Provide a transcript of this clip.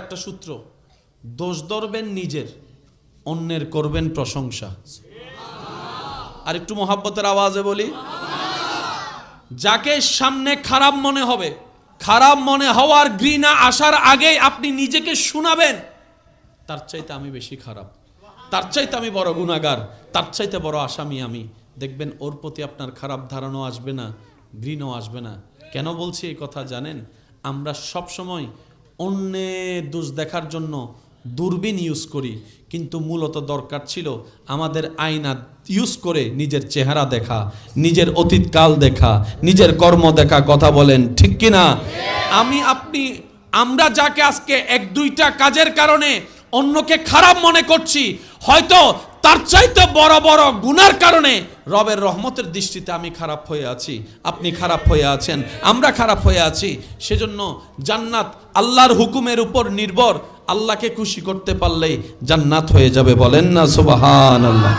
একটা সূত্র, দোষ ধরবেন নিজের, অন্যের করবেন প্রশংসা। আর একটু মহাব্বতের আওয়াজে বলি, যাকে সামনে খারাপ মনে হবে, খারাপ মনে হওয়ার ঘৃণা আসার আগেই আপনি নিজেকে শোনাবেন, তার চাইতে আমি বেশি খারাপ। তার চাইতে আমি বড় গুণাগার, তার চাইতে বড় আসামি আমি। দেখবেন ওর প্রতি আপনার খারাপ ধারণাও আসবে না, ঘৃণও আসবে না। কেন বলছি এই কথা জানেন? আমরা সব সময় অন্যের দোষ দেখার জন্য দূরবীন ইউজ করি, কিন্তু মূলত দরকার ছিল আমাদের আয়না ইউজ করে নিজের চেহারা দেখা, নিজের অতীতকাল দেখা, নিজের কর্ম দেখা, কথা বলেন, ঠিক কি না আমি আপনি, আমরা যাকে আজকে এক দুইটা কাজের কারণে অন্যকে খারাপ মনে করছি, হয়তো তার চাইতে বড় বড় গুনার কারণে রবের রহমতের দৃষ্টিতে আমি খারাপ হয়ে আছি। আপনি খারাপ হয়ে আছেন, আমরা খারাপ হয়ে আছি। সেজন্য জান্নাত আল্লাহর হুকুমের উপর নির্ভর। আল্লাহকে খুশি করতে পারলেই জান্নাত হয়ে যাবে, বলেন না সুবাহান আল্লাহ